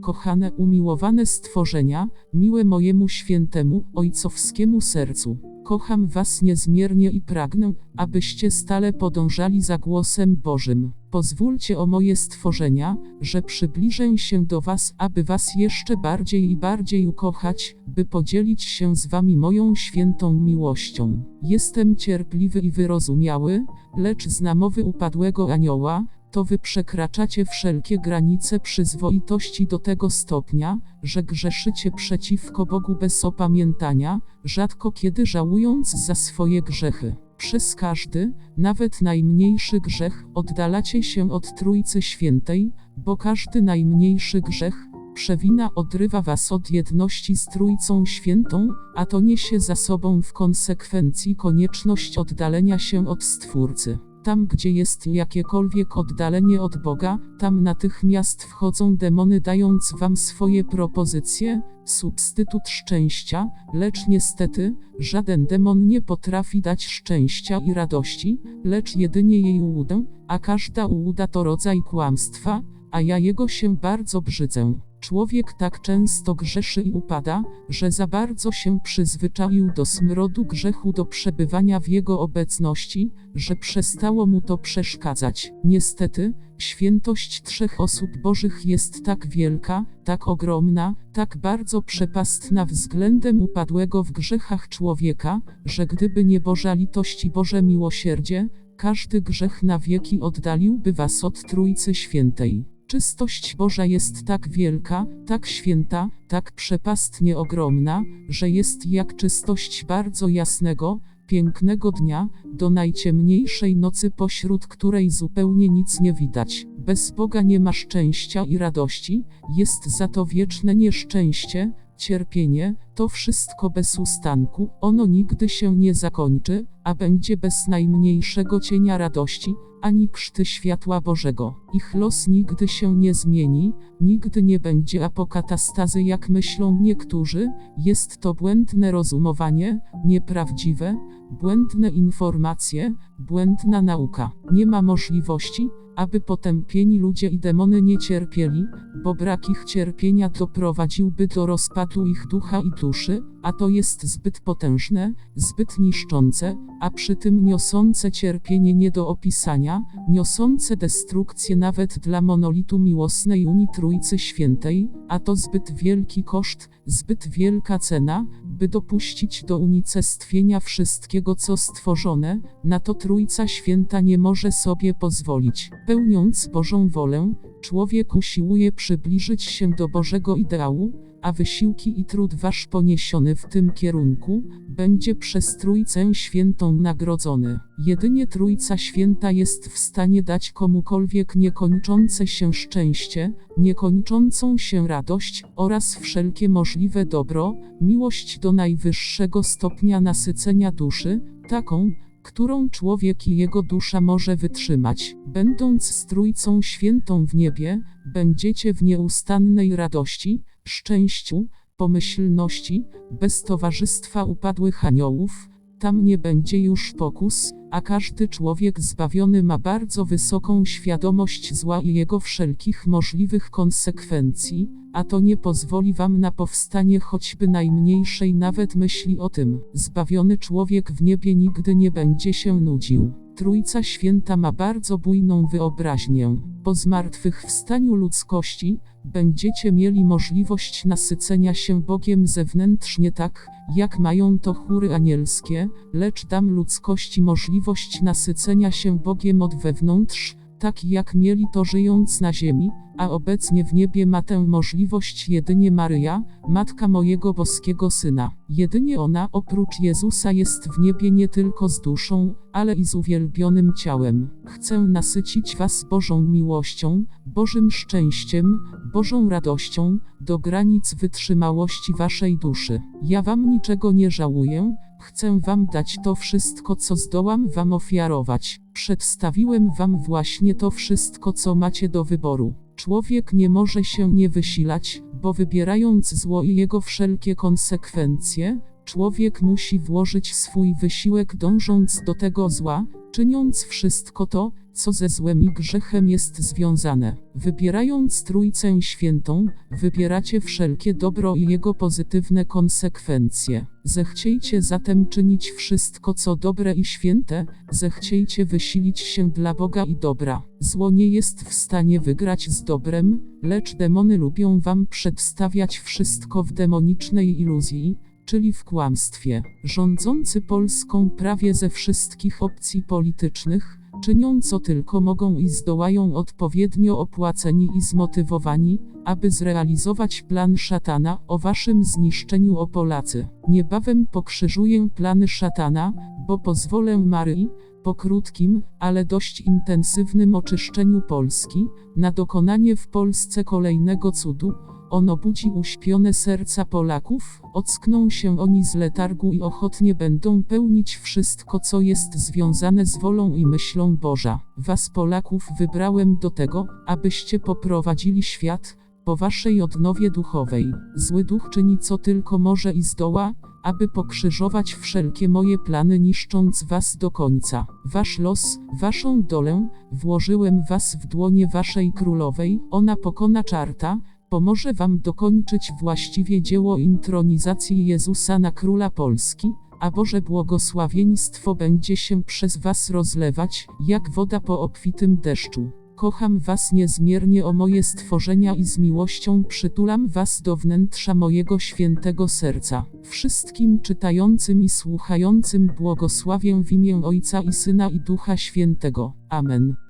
Kochane umiłowane stworzenia, miłe mojemu świętemu, ojcowskiemu sercu. Kocham was niezmiernie i pragnę, abyście stale podążali za głosem Bożym. Pozwólcie o moje stworzenia, że przybliżę się do was, aby was jeszcze bardziej i bardziej ukochać, by podzielić się z wami moją świętą miłością. Jestem cierpliwy i wyrozumiały, lecz z namowy upadłego anioła, to wy przekraczacie wszelkie granice przyzwoitości do tego stopnia, że grzeszycie przeciwko Bogu bez opamiętania, rzadko kiedy żałując za swoje grzechy. Przez każdy, nawet najmniejszy grzech, oddalacie się od Trójcy Świętej, bo każdy najmniejszy grzech, przewina odrywa was od jedności z Trójcą Świętą, a to niesie za sobą w konsekwencji konieczność oddalenia się od Stwórcy. Tam, gdzie jest jakiekolwiek oddalenie od Boga, tam natychmiast wchodzą demony, dając wam swoje propozycje, substytut szczęścia, lecz niestety, żaden demon nie potrafi dać szczęścia i radości, lecz jedynie jej ułudę, a każda ułuda to rodzaj kłamstwa, a ja jego się bardzo brzydzę. Człowiek tak często grzeszy i upada, że za bardzo się przyzwyczaił do smrodu grzechu do przebywania w jego obecności, że przestało mu to przeszkadzać. Niestety, świętość trzech osób bożych jest tak wielka, tak ogromna, tak bardzo przepastna względem upadłego w grzechach człowieka, że gdyby nie Boża litość i Boże miłosierdzie, każdy grzech na wieki oddaliłby was od Trójcy Świętej. Czystość Boża jest tak wielka, tak święta, tak przepastnie ogromna, że jest jak czystość bardzo jasnego, pięknego dnia, do najciemniejszej nocy pośród której zupełnie nic nie widać. Bez Boga nie ma szczęścia i radości, jest za to wieczne nieszczęście, cierpienie, to wszystko bez ustanku, ono nigdy się nie zakończy, a będzie bez najmniejszego cienia radości, ani krzty światła Bożego. Ich los nigdy się nie zmieni, nigdy nie będzie apokatastazy jak myślą niektórzy, jest to błędne rozumowanie, nieprawdziwe, błędne informacje, błędna nauka. Nie ma możliwości, aby potępieni ludzie i demony nie cierpieli, bo brak ich cierpienia doprowadziłby do rozpadu ich ducha i duszy, a to jest zbyt potężne, zbyt niszczące, a przy tym niosące cierpienie nie do opisania, niosące destrukcję nawet dla monolitu miłosnej Unii Trójcy Świętej, a to zbyt wielki koszt, zbyt wielka cena, by dopuścić do unicestwienia wszystkiego co stworzone, na to Trójca Święta nie może sobie pozwolić. Pełniąc Bożą wolę, człowiek usiłuje przybliżyć się do Bożego ideału, a wysiłki i trud wasz poniesiony w tym kierunku, będzie przez Trójcę Świętą nagrodzony. Jedynie Trójca Święta jest w stanie dać komukolwiek niekończące się szczęście, niekończącą się radość oraz wszelkie możliwe dobro, miłość do najwyższego stopnia nasycenia duszy, taką, którą człowiek i jego dusza może wytrzymać. Będąc z Trójcą Świętą w niebie, będziecie w nieustannej radości, szczęściu, pomyślności, bez towarzystwa upadłych aniołów, tam nie będzie już pokus, a każdy człowiek zbawiony ma bardzo wysoką świadomość zła i jego wszelkich możliwych konsekwencji, a to nie pozwoli wam na powstanie choćby najmniejszej nawet myśli o tym. Zbawiony człowiek w niebie nigdy nie będzie się nudził. Trójca Święta ma bardzo bujną wyobraźnię. Po zmartwychwstaniu ludzkości, będziecie mieli możliwość nasycenia się Bogiem zewnętrznie tak, jak mają to chóry anielskie, lecz dam ludzkości możliwość nasycenia się Bogiem od wewnątrz, tak jak mieli to żyjąc na ziemi, a obecnie w niebie ma tę możliwość jedynie Maryja, matka mojego boskiego syna. Jedynie ona oprócz Jezusa jest w niebie nie tylko z duszą, ale i z uwielbionym ciałem. Chcę nasycić was Bożą miłością, Bożym szczęściem, Bożą radością, do granic wytrzymałości waszej duszy. Ja wam niczego nie żałuję, chcę wam dać to wszystko, co zdołam wam ofiarować. Przedstawiłem wam właśnie to wszystko, co macie do wyboru. Człowiek nie może się nie wysilać, bo wybierając zło i jego wszelkie konsekwencje, Człowiek musi włożyć swój wysiłek dążąc do tego zła, czyniąc wszystko to, co ze złem i grzechem jest związane. Wybierając Trójcę Świętą, wybieracie wszelkie dobro i jego pozytywne konsekwencje. Zechciejcie zatem czynić wszystko, co dobre i święte, zechciejcie wysilić się dla Boga i dobra. Zło nie jest w stanie wygrać z dobrem, lecz demony lubią wam przedstawiać wszystko w demonicznej iluzji, czyli w kłamstwie. Rządzący Polską prawie ze wszystkich opcji politycznych, czynią co tylko mogą i zdołają odpowiednio opłaceni i zmotywowani, aby zrealizować plan szatana o waszym zniszczeniu o Polacy. Niebawem pokrzyżuję plany szatana, bo pozwolę Maryi, po krótkim, ale dość intensywnym oczyszczeniu Polski, na dokonanie w Polsce kolejnego cudu, ono budzi uśpione serca Polaków, ockną się oni z letargu i ochotnie będą pełnić wszystko, co jest związane z wolą i myślą Boża. Was Polaków wybrałem do tego, abyście poprowadzili świat, po waszej odnowie duchowej. Zły duch czyni co tylko może i zdoła, aby pokrzyżować wszelkie moje plany niszcząc was do końca. Wasz los, waszą dolę, włożyłem was w dłonie waszej królowej, ona pokona czarta, pomoże wam dokończyć właściwie dzieło intronizacji Jezusa na króla Polski, a Boże błogosławieństwo będzie się przez was rozlewać, jak woda po obfitym deszczu. Kocham was niezmiernie o moje stworzenia i z miłością przytulam was do wnętrza mojego świętego serca. Wszystkim czytającym i słuchającym błogosławię w imię Ojca i Syna i Ducha Świętego. Amen.